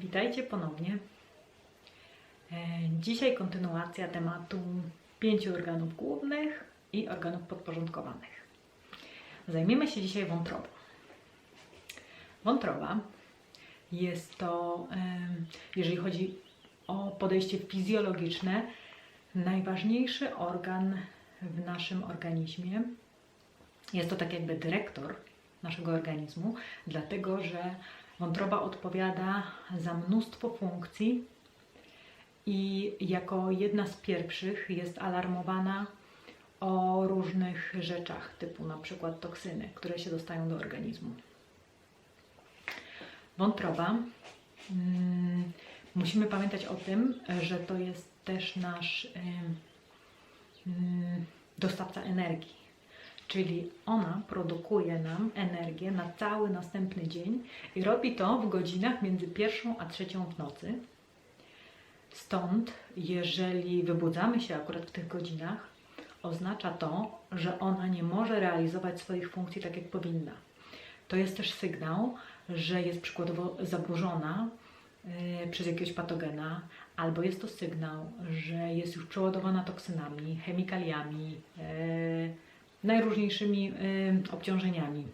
Witajcie ponownie. E, Dzisiaj kontynuacja tematu pięciu organów głównych i organów podporządkowanych. Zajmiemy się dzisiaj wątrobą. Wątroba jest to, em, jeżeli chodzi o podejście fizjologiczne, najważniejszy organ w naszym organizmie. Jest to tak jakby dyrektor naszego organizmu, dlatego że wątroba odpowiada za mnóstwo funkcji i jako jedna z pierwszych jest alarmowana o różnych rzeczach, typu na przykład toksyny, które się dostają do organizmu. Wątroba. mm, musimy pamiętać o tym, że to jest też nasz mm, dostawca energii. Czyli ona produkuje nam energię na cały następny dzień i robi to w godzinach między pierwszą a trzecią w nocy. Stąd, jeżeli wybudzamy się akurat w tych godzinach, oznacza to, że ona nie może realizować swoich funkcji tak, jak powinna. To jest też sygnał, że jest przykładowo zaburzona y, przez jakiegoś patogena, albo jest to sygnał, że jest już przeładowana toksynami, chemikaliami, y, najróżniejszymi y, obciążeniami.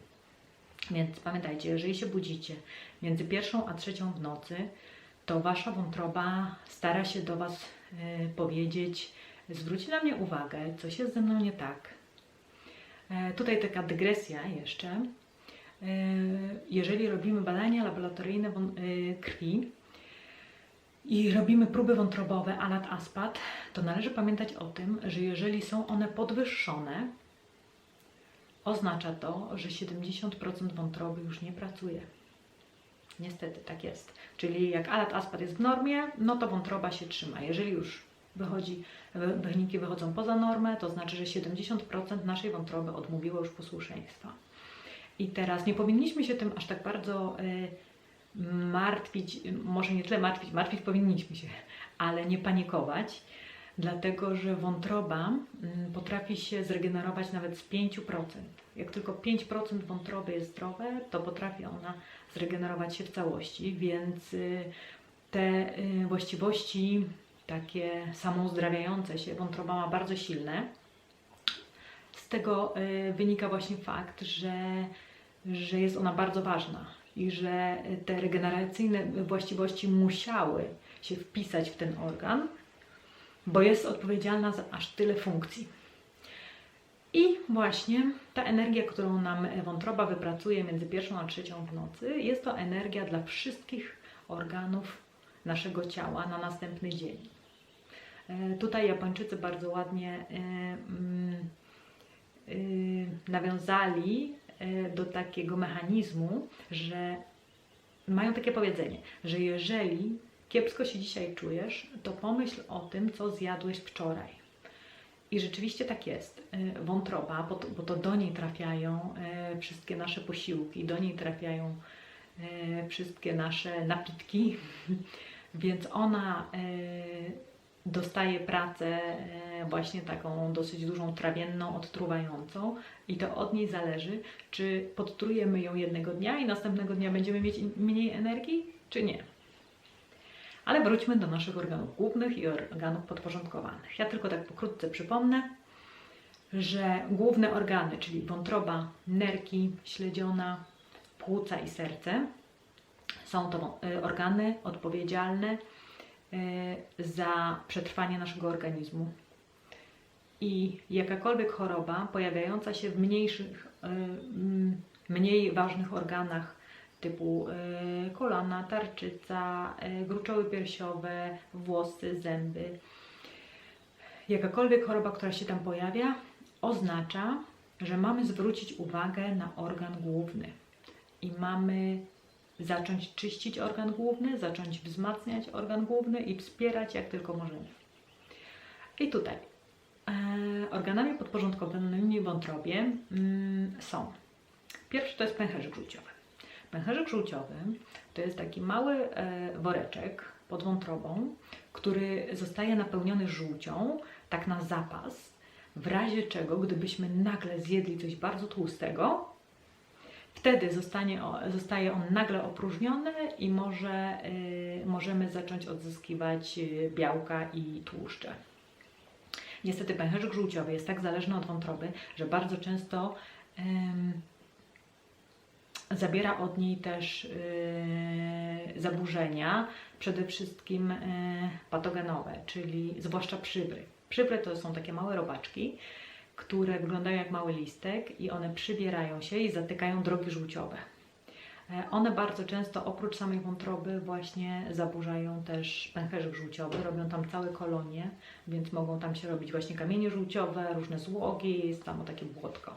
Więc pamiętajcie, jeżeli się budzicie między pierwszą a trzecią w nocy, to wasza wątroba stara się do was y, powiedzieć: zwróć na mnie uwagę, coś jest ze mną nie tak. E, tutaj taka dygresja jeszcze. E, jeżeli robimy badania laboratoryjne y, krwi i robimy próby wątrobowe alat aspat, to należy pamiętać o tym, że jeżeli są one podwyższone, oznacza to, że 70% wątroby już nie pracuje. Niestety tak jest. Czyli jak alat aspat jest w normie, no to wątroba się trzyma. Jeżeli już wychodzi, wy- wyniki wychodzą poza normę, to znaczy, że 70% naszej wątroby odmówiło już posłuszeństwa. I teraz nie powinniśmy się tym aż tak bardzo y, martwić, może nie tyle martwić, martwić powinniśmy się, ale nie panikować, dlatego że wątroba mm, potrafi się zregenerować nawet z 5%. Jak tylko 5% wątroby jest zdrowe, to potrafi ona zregenerować się w całości, więc y, te y, właściwości takie samouzdrawiające się wątroba ma bardzo silne. Z tego y, wynika właśnie fakt, że, że jest ona bardzo ważna i że te regeneracyjne właściwości musiały się wpisać w ten organ, bo jest odpowiedzialna za aż tyle funkcji. I właśnie ta energia, którą nam wątroba wypracuje między pierwszą a trzecią w nocy, jest to energia dla wszystkich organów naszego ciała na następny dzień. E, Tutaj Japończycy bardzo ładnie e, mm, y, nawiązali e, do takiego mechanizmu, że mają takie powiedzenie, że jeżeli kiepsko się dzisiaj czujesz, to pomyśl o tym, co zjadłeś wczoraj. I rzeczywiście tak jest. Y, Wątroba, bo to, bo to do niej trafiają e, wszystkie nasze posiłki, do niej trafiają e, wszystkie nasze napitki, więc ona dostaje pracę właśnie taką dosyć dużą, trawienną, odtruwającą i to od niej zależy, czy podtrujemy ją jednego dnia i następnego dnia będziemy mieć mniej energii, czy nie. Ale wróćmy do naszych organów głównych i organów podporządkowanych. Ja tylko tak pokrótce przypomnę, że główne organy, czyli wątroba, nerki, śledziona, płuca i serce, są to y, organy odpowiedzialne y, za przetrwanie naszego organizmu. I jakakolwiek choroba pojawiająca się w mniejszych, y, mniej ważnych organach typu y, kolana, tarczyca, y, gruczoły piersiowe, włosy, zęby. Jakakolwiek choroba, która się tam pojawia, oznacza, że mamy zwrócić uwagę na organ główny i mamy zacząć czyścić organ główny, zacząć wzmacniać organ główny i wspierać jak tylko możemy. I tutaj e, organami podporządkowanymi wątrobie mm, są pierwszy to jest pęcherzyk żółciowy. Pęcherzyk żółciowy to jest taki mały e, woreczek pod wątrobą, który zostaje napełniony żółcią, tak na zapas, w razie czego, gdybyśmy nagle zjedli coś bardzo tłustego, Wtedy zostanie, zostaje on nagle opróżniony i może, y, możemy zacząć odzyskiwać y, białka i tłuszcze. Niestety pęcherzyk żółciowy jest tak zależny od wątroby, że bardzo często em, zabiera od niej też y, zaburzenia, przede wszystkim y, patogenowe, czyli zwłaszcza przybry. Przybry to są takie małe robaczki, które wyglądają jak mały listek i one przybierają się i zatykają drogi żółciowe. E, One bardzo często oprócz samej wątroby właśnie zaburzają też pęcherzyk żółciowy, robią tam całe kolonie, więc mogą tam się robić właśnie kamienie żółciowe, różne złogi, jest tam takie błotko.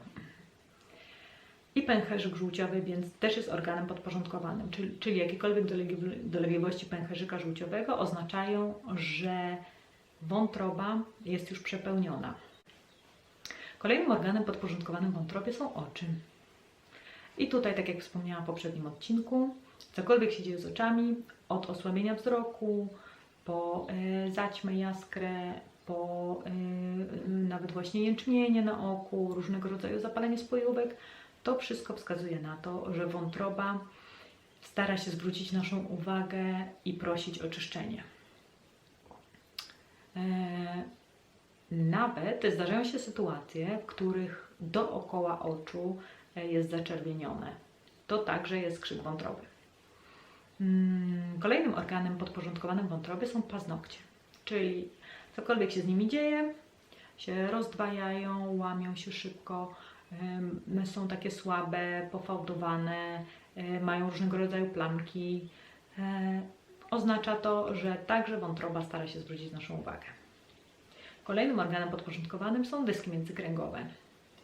I pęcherzyk żółciowy, więc też jest organem podporządkowanym, czyli, czyli jakiekolwiek dolegli- dolegliwości pęcherzyka żółciowego oznaczają, że wątroba jest już przepełniona. Kolejnym organem podporządkowanym wątrobie są oczy. I tutaj, tak jak wspomniałam w poprzednim odcinku, cokolwiek się dzieje z oczami, od osłabienia wzroku, po y, zaćmę jaskrę, po y, nawet właśnie jęczmienie na oku, różnego rodzaju zapalenie spojówek, to wszystko wskazuje na to, że wątroba stara się zwrócić naszą uwagę i prosić o czyszczenie. E, nawet zdarzają się sytuacje, w których dookoła oczu e, jest zaczerwienione. To także jest krzyk wątroby. Mm, Kolejnym organem podporządkowanym wątrobie są paznokcie, czyli cokolwiek się z nimi dzieje, się rozdwajają, łamią się szybko, są takie słabe, pofałdowane, e, mają różnego rodzaju plamki. E, Oznacza to, że także wątroba stara się zwrócić naszą uwagę. Kolejnym organem podporządkowanym są dyski międzykręgowe.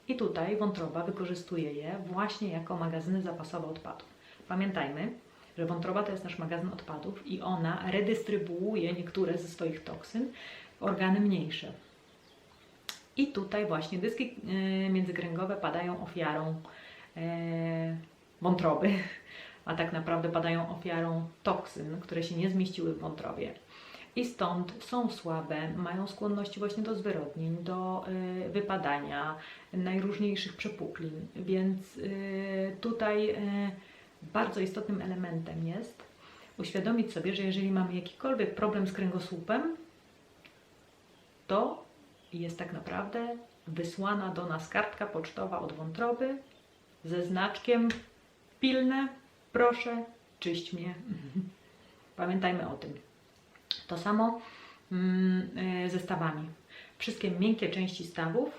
I tutaj wątroba wykorzystuje je właśnie jako magazyny zapasowe odpadów. Pamiętajmy, że wątroba to jest nasz magazyn odpadów i ona redystrybuuje niektóre ze swoich toksyn w organy mniejsze. I tutaj właśnie dyski e, międzykręgowe padają ofiarą e, wątroby, a tak naprawdę padają ofiarą toksyn, które się nie zmieściły w wątrobie. I stąd są słabe, mają skłonności właśnie do zwyrodnień, do y, wypadania, najróżniejszych przepuklin. Więc y, tutaj y, bardzo istotnym elementem jest uświadomić sobie, że jeżeli mamy jakikolwiek problem z kręgosłupem, to jest tak naprawdę wysłana do nas kartka pocztowa od wątroby ze znaczkiem pilne, proszę, czyść mnie. Pamiętajmy o tym. To samo mm, y, ze stawami. Wszystkie miękkie części stawów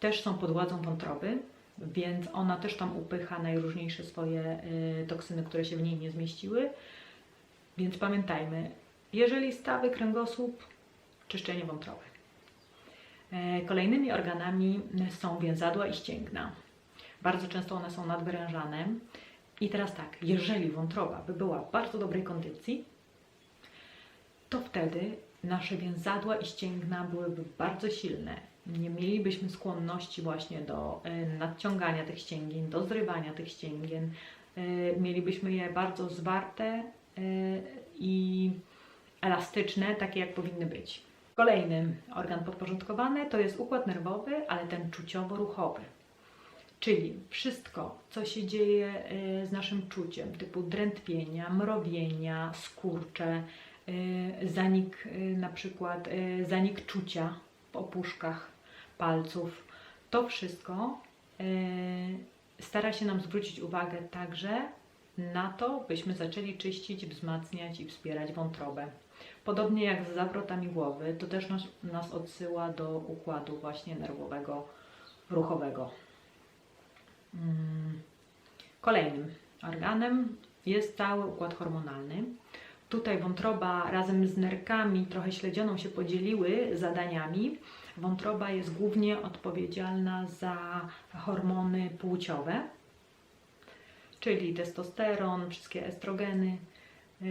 też są pod władzą wątroby, więc ona też tam upycha najróżniejsze swoje y, toksyny, które się w niej nie zmieściły. Więc pamiętajmy, jeżeli stawy, kręgosłup, czyszczenie wątroby. E, Kolejnymi organami są więzadła i ścięgna. Bardzo często one są nadwyrężane. I teraz tak, jeżeli wątroba by była w bardzo dobrej kondycji, to wtedy nasze więzadła i ścięgna byłyby bardzo silne. Nie mielibyśmy skłonności właśnie do e, nadciągania tych ścięgien, do zrywania tych ścięgien. E, Mielibyśmy je bardzo zwarte e, i elastyczne, takie jak powinny być. Kolejny organ podporządkowany to jest układ nerwowy, ale ten czuciowo-ruchowy. Czyli wszystko, co się dzieje e, z naszym czuciem, typu drętwienia, mrowienia, skurcze, y, zanik y, na przykład y, zanik czucia w opuszkach palców. To wszystko y, stara się nam zwrócić uwagę także na to, byśmy zaczęli czyścić, wzmacniać i wspierać wątrobę. Podobnie jak z zawrotami głowy, to też nas, nas odsyła do układu właśnie nerwowego, ruchowego. Mm. Kolejnym organem jest cały układ hormonalny. Tutaj wątroba razem z nerkami, trochę śledzioną się podzieliły zadaniami. Wątroba jest głównie odpowiedzialna za hormony płciowe, czyli testosteron, wszystkie estrogeny yy,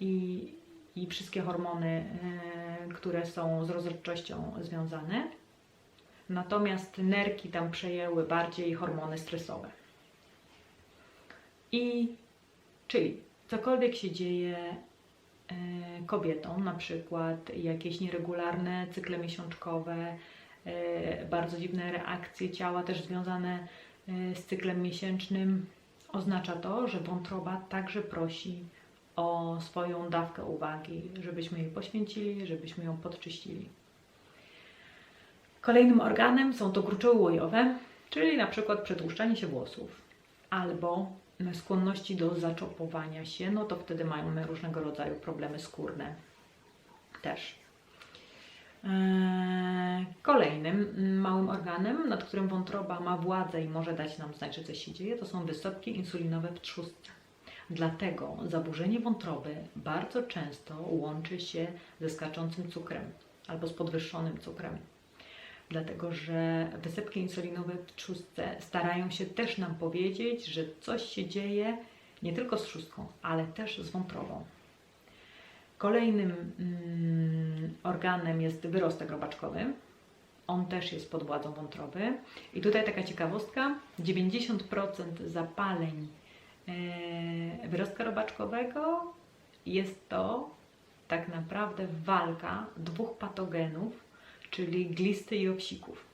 i, i wszystkie hormony, yy, które są z rozrodczością związane. Natomiast nerki tam przejęły bardziej hormony stresowe. I czyli cokolwiek się dzieje e, kobietom, na przykład jakieś nieregularne cykle miesiączkowe, e, bardzo dziwne reakcje ciała też związane e, z cyklem miesięcznym, oznacza to, że wątroba także prosi o swoją dawkę uwagi, żebyśmy jej poświęcili, żebyśmy ją podczyścili. Kolejnym organem są to gruczoły łojowe, czyli na przykład przetłuszczanie się włosów albo skłonności do zaczopowania się, no to wtedy mamy różnego rodzaju problemy skórne też. Eee, Kolejnym małym organem, nad którym wątroba ma władzę i może dać nam znać, że coś się dzieje, to są wysepki insulinowe w trzustce. Dlatego zaburzenie wątroby bardzo często łączy się ze skaczącym cukrem albo z podwyższonym cukrem. Dlatego, że wysypki insulinowe w trzustce starają się też nam powiedzieć, że coś się dzieje nie tylko z trzustką, ale też z wątrobą. Kolejnym mm, organem jest wyrostek robaczkowy. On też jest pod władzą wątroby. I tutaj taka ciekawostka: 90% zapaleń e, wyrostka robaczkowego jest to tak naprawdę walka dwóch patogenów, czyli glisty i owsików.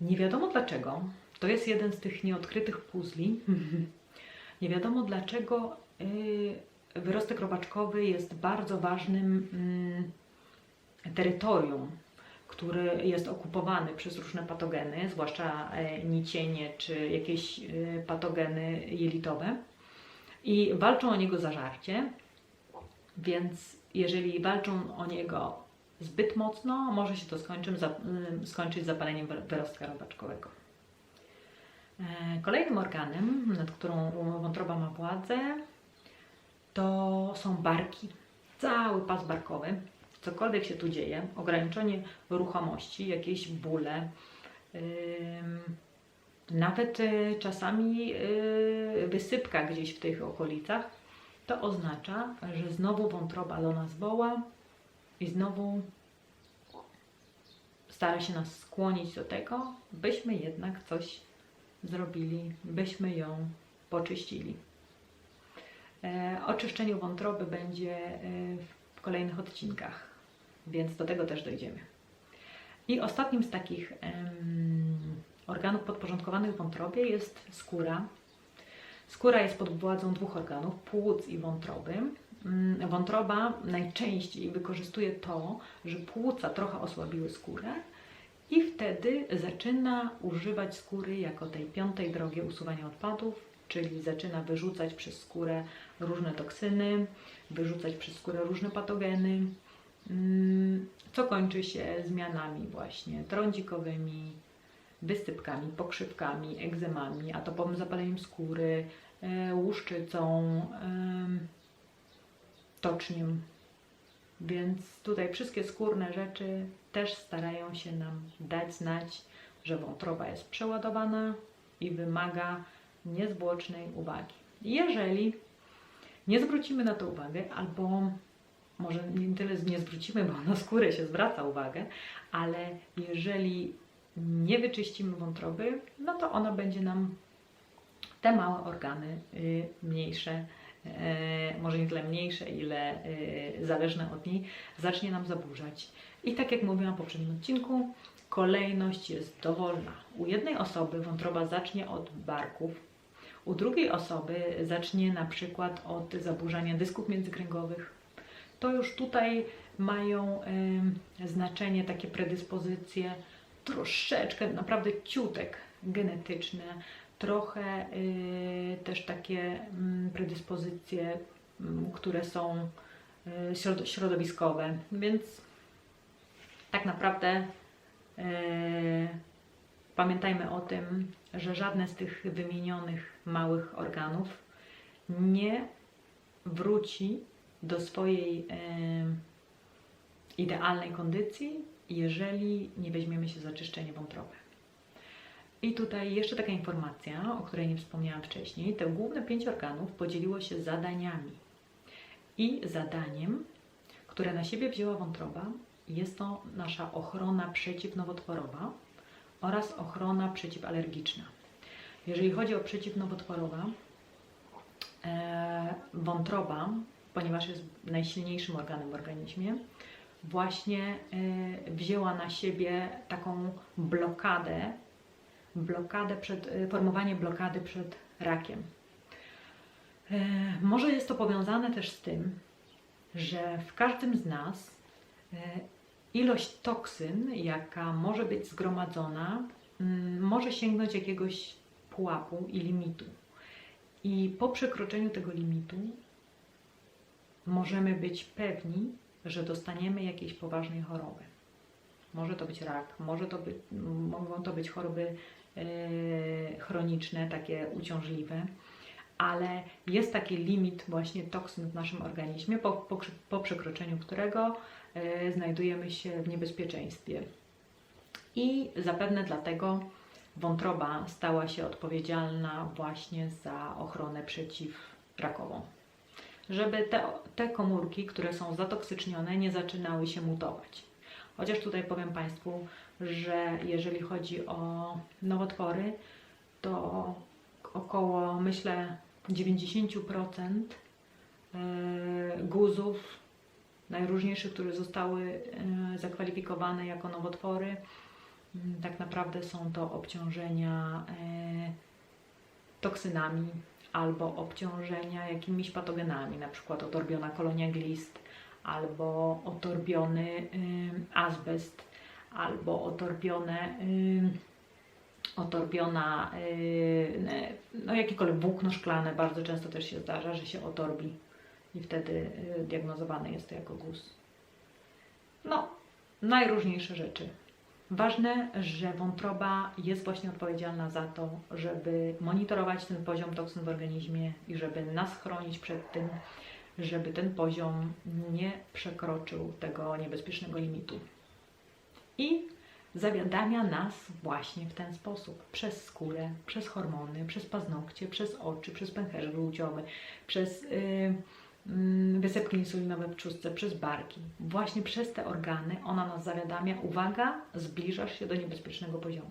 Nie wiadomo dlaczego, to jest jeden z tych nieodkrytych puzli. Nie wiadomo dlaczego y, wyrostek robaczkowy jest bardzo ważnym mm, terytorium, który jest okupowany przez różne patogeny, zwłaszcza e, nicienie czy jakieś e, patogeny jelitowe i walczą o niego zażarcie, więc jeżeli walczą o niego zbyt mocno, może się to skończyć, skończyć zapaleniem wy- wyrostka robaczkowego. E, Kolejnym organem, nad którą wątroba ma władzę, to są barki. Cały pas barkowy. Cokolwiek się tu dzieje, ograniczenie ruchomości, jakieś bóle, ym, nawet y, czasami y, wysypka gdzieś w tych okolicach, to oznacza, że znowu wątroba do nas woła i znowu stara się nas skłonić do tego, byśmy jednak coś zrobili, byśmy ją poczyścili. E, o czyszczeniu wątroby będzie e, w kolejnych odcinkach, więc do tego też dojdziemy. I ostatnim z takich em, organów podporządkowanych wątrobie jest skóra. Skóra jest pod władzą dwóch organów, płuc i wątroby. Mm, Wątroba najczęściej wykorzystuje to, że płuca trochę osłabiły skórę i wtedy zaczyna używać skóry jako tej piątej drogi usuwania odpadów, czyli zaczyna wyrzucać przez skórę różne toksyny, wyrzucać przez skórę różne patogeny, mm, co kończy się zmianami właśnie trądzikowymi, wysypkami, pokrzywkami, egzemami, atopowym zapaleniem skóry, e, łuszczycą, em, toczniem. Więc tutaj wszystkie skórne rzeczy też starają się nam dać znać, że wątroba jest przeładowana i wymaga niezwłocznej uwagi. Jeżeli nie zwrócimy na to uwagę, albo może nie tyle nie zwrócimy, bo na skórę się zwraca uwagę, ale jeżeli nie wyczyścimy wątroby, no to ona będzie nam te małe organy y, mniejsze, e, może nie tyle mniejsze, ile y, zależne od niej, zacznie nam zaburzać. I tak jak mówiłam w poprzednim odcinku, kolejność jest dowolna. U jednej osoby wątroba zacznie od barków, u drugiej osoby zacznie na przykład od zaburzenia dysków międzykręgowych. To już tutaj mają em, znaczenie takie predyspozycje troszeczkę, naprawdę ciutek genetyczne, trochę y, też takie mm, predyspozycje, mm, które są y, środ- środowiskowe, więc tak naprawdę y, pamiętajmy o tym, że żadne z tych wymienionych małych organów nie wróci do swojej idealnej kondycji, jeżeli nie weźmiemy się za czyszczenie wątroby. I tutaj jeszcze taka informacja, o której nie wspomniałam wcześniej. Te główne pięć organów podzieliło się zadaniami. I zadaniem, które na siebie wzięła wątroba, jest to nasza ochrona przeciwnowotworowa oraz ochrona przeciwalergiczna. Jeżeli chodzi o przeciwnowotworowa, e, wątroba, ponieważ jest najsilniejszym organem w organizmie, właśnie e, wzięła na siebie taką blokadę blokadę przed, y, formowanie blokady przed rakiem. E, Może jest to powiązane też z tym, że w każdym z nas e, ilość toksyn, jaka może być zgromadzona, mm, może sięgnąć jakiegoś pułapu i limitu. I po przekroczeniu tego limitu możemy być pewni, że dostaniemy jakiejś poważnej choroby. Może to być rak, może to być, mogą to być choroby e, chroniczne, takie uciążliwe, ale jest taki limit właśnie toksyn w naszym organizmie, po, po, po przekroczeniu którego e, znajdujemy się w niebezpieczeństwie. I zapewne dlatego wątroba stała się odpowiedzialna właśnie za ochronę przeciwrakową. Żeby te, te komórki, które są zatoksycznione, nie zaczynały się mutować. Chociaż tutaj powiem Państwu, że jeżeli chodzi o nowotwory, to około myślę 90% e, guzów najróżniejszych, które zostały e, zakwalifikowane jako nowotwory, m, tak naprawdę są to obciążenia e, toksynami albo obciążenia jakimiś patogenami, na przykład otorbiona kolonia glist, albo otorbiony ym, azbest, albo otorbione ym, otorbiona, yy, no jakiekolwiek włókno szklane, bardzo często też się zdarza, że się otorbi i wtedy yy, diagnozowane jest to jako guz. No, najróżniejsze rzeczy. Ważne, że wątroba jest właśnie odpowiedzialna za to, żeby monitorować ten poziom toksyn w organizmie i żeby nas chronić przed tym, żeby ten poziom nie przekroczył tego niebezpiecznego limitu. I zawiadamia nas właśnie w ten sposób. Przez skórę, przez hormony, przez paznokcie, przez oczy, przez pęcherz żółciowy, przez yy, yy, wysepki insulinowe w trzustce, przez barki. Właśnie przez te organy ona nas zawiadamia, uwaga, zbliżasz się do niebezpiecznego poziomu.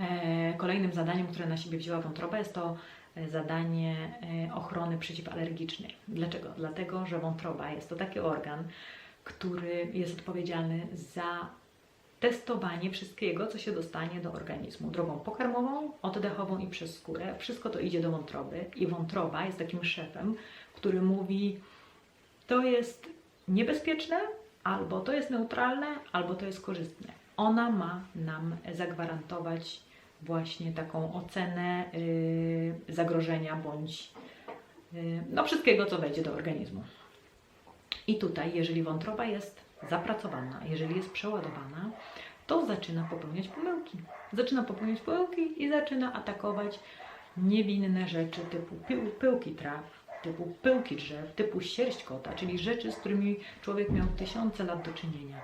E, Kolejnym zadaniem, które na siebie wzięła wątroba jest to e, zadanie e, ochrony przeciwalergicznej. Dlaczego? Dlatego, że wątroba jest to taki organ, który jest odpowiedzialny za testowanie wszystkiego, co się dostanie do organizmu. Drogą pokarmową, oddechową i przez skórę. Wszystko to idzie do wątroby i wątroba jest takim szefem, który mówi to jest niebezpieczne, albo to jest neutralne, albo to jest korzystne. Ona ma nam zagwarantować właśnie taką ocenę yy, zagrożenia bądź yy, no wszystkiego, co wejdzie do organizmu. I tutaj, jeżeli wątroba jest zapracowana, jeżeli jest przeładowana, to zaczyna popełniać pomyłki. Zaczyna popełniać pomyłki i zaczyna atakować niewinne rzeczy typu pył, pyłki traw, typu pyłki drzew, typu sierść kota, czyli rzeczy, z którymi człowiek miał tysiące lat do czynienia,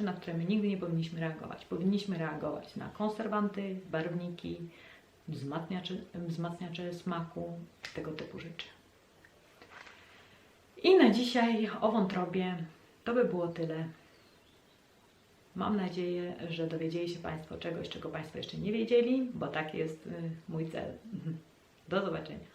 na które my nigdy nie powinniśmy reagować. Powinniśmy reagować na konserwanty, barwniki, wzmacniacze, wzmacniacze smaku, tego typu rzeczy. I na dzisiaj o wątrobie to by było tyle. Mam nadzieję, że dowiedzieli się Państwo czegoś, czego Państwo jeszcze nie wiedzieli, bo taki jest y, mój cel. Do zobaczenia.